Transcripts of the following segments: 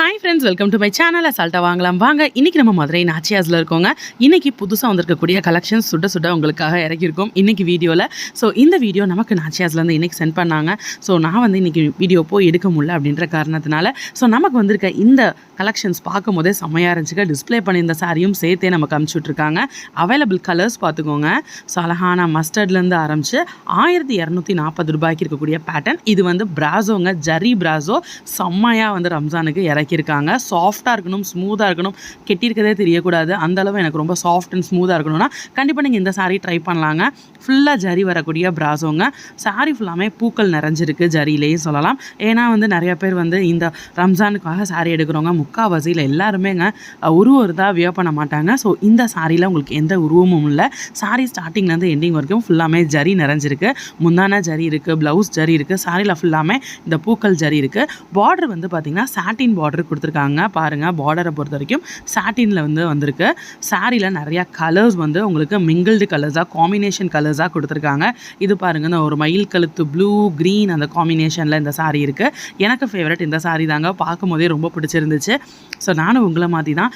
Hi friends welcome to my channel அசால்ட்டாக வாங்கலாம். வாங்க இன்றைக்கி நம்ம மதுரை நாச்சியாஸில் இருக்கோங்க. இன்றைக்கி புதுசாக வந்திருக்கக்கூடிய கலெக்ஷன்ஸ் சுட சுட உங்களுக்காக இறக்கியிருக்கோம் இன்றைக்கி வீடியோவில் ஸோ இந்த வீடியோ நமக்கு நாச்சியாஸ்லேருந்து இன்றைக்கி சென்ட் பண்ணாங்க. ஸோ நான் வந்து இன்றைக்கி வீடியோ போய் எடுக்க முடியல அப்படின்ற காரணத்தினால ஸோ நமக்கு வந்திருக்க இந்த கலெக்ஷன்ஸ் பார்க்கும் போதே செம்மையாக இருந்துச்சுக்க டிஸ்ப்ளே பண்ணியிருந்த சாரியும் சேர்த்தே நமக்கு அமுச்சு விட்ருக்காங்க அவைலபிள் கலர்ஸ் பார்த்துக்கோங்க. ஸோ அழகான மஸ்டர்ட்லேருந்து ஆரம்பித்து ஆயிரத்தி இரநூத்தி நாற்பது ரூபாய்க்கு இருக்கக்கூடிய பேட்டர்ன் இது வந்து பிராசோங்க ஜரி பிராசோ செம்மையாக வந்து ரம்ஜானுக்கு இறக்கி இறக்கியிருக்காங்க. சாஃப்டாக இருக்கணும் ஸ்மூத்தாக இருக்கணும். கெட்டியிருக்கதே தெரியக்கூடாது. அந்த அளவு எனக்கு ரொம்ப சாஃப்ட் அண்ட் ஸ்மூத்தாக இருக்கணும்னா கண்டிப்பாக நீங்கள் இந்த சாரீ ட்ரை பண்ணலாங்க. ஃபுல்லாக ஜரி வரக்கூடிய ப்ராஸோங்க சாரீ ஃபுல்லாமே பூக்கள் நிறைஞ்சிருக்கு ஜரியிலேயே சொல்லலாம். ஏன்னா வந்து நிறைய பேர் வந்து இந்த ரம்ஜானுக்காக சாரீ எடுக்கிறவங்க முக்காவாசியில் எல்லாருமேங்க உருவருதாக உருவம் தான் வியர் பண்ண மாட்டாங்க. ஸோ இந்த சாரியில் உங்களுக்கு எந்த உருவமும் இல்லை. சாரீ ஸ்டார்டிங்லேருந்து எண்டிங் வரைக்கும் ஃபுல்லாமே ஜரி நிறைஞ்சிருக்கு. முந்தான ஜரி இருக்குது ப்ளவுஸ் ஜரி இருக்குது சாரியில் ஃபுல்லாமே இந்த பூக்கள் ஜரி இருக்குது பார்டர் வந்து பார்த்திங்கன்னா சாட்டின் பார்டர் கொடுத்துருக்காங்க. பாருங்கள் பார்டரை பொறுத்த வரைக்கும் சாட்டினில் வந்து வந்திருக்கு. சாரியில் நிறையா கலர்ஸ் வந்து உங்களுக்கு மிங்கிள்டு கலர்ஸாக காம்பினேஷன் கலர்ஸாக கொடுத்துருக்காங்க. இது பாருங்கள் இந்த ஒரு மயில் கழுத்து ப்ளூ க்ரீன் அந்த காம்பினேஷனில் இந்த saree இருக்குது எனக்கு ஃபேவரட் இந்த saree தாங்க. பார்க்கும் போதே ரொம்ப பிடிச்சிருந்துச்சு. ஸோ நானும் உங்களை மாதிரி தான்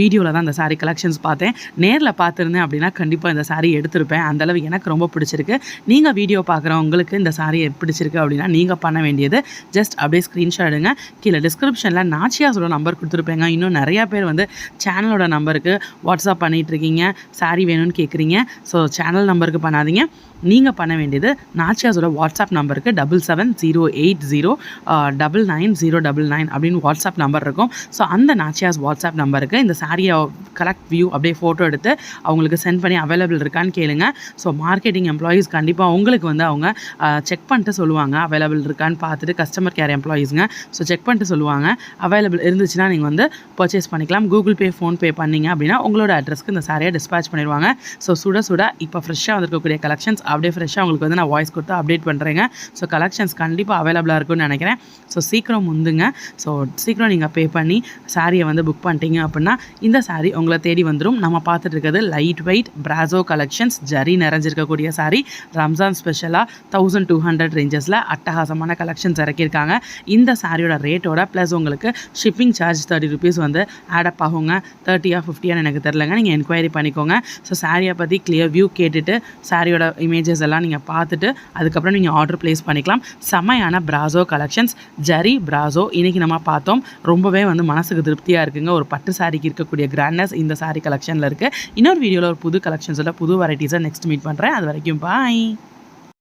வீடியோவில் தான் இந்த சாரீ கலெக்ஷன்ஸ் பார்த்தேன். நேரில் பார்த்துருந்தேன் அப்படின்னா கண்டிப்பாக இந்த saree எடுத்திருப்பேன். அந்தளவு எனக்கு ரொம்ப பிடிச்சிருக்கு. நீங்கள் வீடியோ பார்க்குற உங்களுக்கு இந்த saree பிடிச்சிருக்கு அப்படின்னா நீங்கள் பண்ண வேண்டியது. ஜஸ்ட் அப்படியே ஸ்க்ரீன்ஷாட் எடுங்க. கீழே டிஸ்கிரிப்ஷனில் நாச்சியாஸோட நம்பர் கொடுத்துருப்பேங்க. இன்னும் நிறையா பேர் வந்து சேனலோட நம்பருக்கு வாட்ஸ்அப் பண்ணிகிட்ருக்கீங்க இருக்கீங்க. வேணும்னு கேட்குறீங்க ஸோ சேனல் நம்பருக்கு பண்ணாதீங்க. நீங்கள் பண்ண வேண்டியது நாச்சியாஸோட வாட்ஸ்அப் நம்பருக்கு double seven zero eight zero double nine zero double nine அப்படின்னு வாட்ஸ்அப் நம்பர் இருக்கும். ஸோ அந்த நாச்சியாஸ் வாட்ஸ்அப் நம்பருக்கு இந்த சாரியை கலெக்ட் வியூ அப்படியே ஃபோட்டோ எடுத்து அவங்களுக்கு சென்ட் பண்ணி அவைலபிள் இருக்கான்னு கேளுங்க. ஸோ மார்க்கெட்டிங் எம்ப்ளாயீஸ் கண்டிப்பாக உங்களுக்கு வந்து அவங்க செக் பண்ணிட்டு சொல்லுவாங்க. அவைலபிள் இருக்கான்னு பார்த்துட்டு கஸ்டமர் கேர் எம்ப்ளாயீஸுங்க ஸோ செக் பண்ணிட்டு சொல்லுவாங்க. அவைலபிள் இருந்துச்சுன்னா நீங்கள் வந்து பர்ச்சேஸ் பண்ணிக்கலாம். கூகுள் பே ஃபோன்பே பண்ணீங்க அப்படின்னா உங்களோட அட்ரஸ்க்கு இந்த சாரியை டிஸ்பேச் பண்ணிடுவாங்க. ஸோ சுட சுட இப்போ ஃப்ரெஷ்ஷாக வந்திருக்கக்கூடிய கலெக்ஷன்ஸ் அப்படியே ஃப்ரெஷ்ஷாக உங்களுக்கு வந்து நான் வாய்ஸ் கொடுத்து அப்டேட் பண்ணுறேங்க ஸோ கலெக்ஷன்ஸ் கண்டிப்பாக அவைலபிளாக இருக்கும்னு நினைக்கிறேன். ஸோ சீக்கிரம் முந்துங்க. ஸோ சீக்கிரம் நீங்கள் பே பண்ணி சாரியை வந்து புக் பண்ணிட்டீங்க அப்படின்னா இந்த சாரீ உங்களை தேடி வந்துடும் நம்ம பார்த்துட்டு இருக்கிறது லைட் வெயிட் பிராசோ கலெக்ஷன்ஸ் ஜரி நிறைஞ்சிருக்கக்கூடிய சாரீ ரம்ஜான் ஸ்பெஷலாக தௌசண்ட் டூ ஹண்ட்ரட் ரேஞ்சஸில் அட்டகாசமான கலெக்ஷன்ஸ் இறக்கியிருக்காங்க. இந்த சாரியோட ரேட்டோட ப்ளஸ் உங்களுக்கு உங்களுக்கு ஷிப்பிங் சார்ஜ் தேர்ட்டி ருபீஸ் வந்து ஆடப் ஆகுங்க. தேர்ட்டியா ஃபிஃப்டியான்னு எனக்கு தெரிலங்க நீங்கள் என்கொயரி பண்ணிக்கோங்க. ஸோ சாரியை பற்றி கிளியர் வியூ கேட்டுட்டு சாரியோட இமேஜஸ் எல்லாம் நீங்கள் பார்த்துட்டு அதுக்கப்புறம் நீங்கள் ஆர்டர் ப்ளேஸ் பண்ணிக்கலாம். செம்மையான பிராசோ கலெக்ஷன்ஸ் ஜரி பிராசோ இன்றைக்கி நம்ம பார்த்தோம். ரொம்பவே வந்து மனசுக்கு திருப்தியாக இருக்குங்க. ஒரு பட்டு சாரிக்கு இருக்கக்கூடிய கிராண்ட்னஸ் இந்த சாரி கலெக்ஷனில் இருக்குது இன்னொரு வீடியோவில் ஒரு புது கலெக்ஷன்ஸோட புது வெரைட்டிஸை நெக்ஸ்ட் மீட் பண்ணுறேன் அது வரைக்கும் பாய்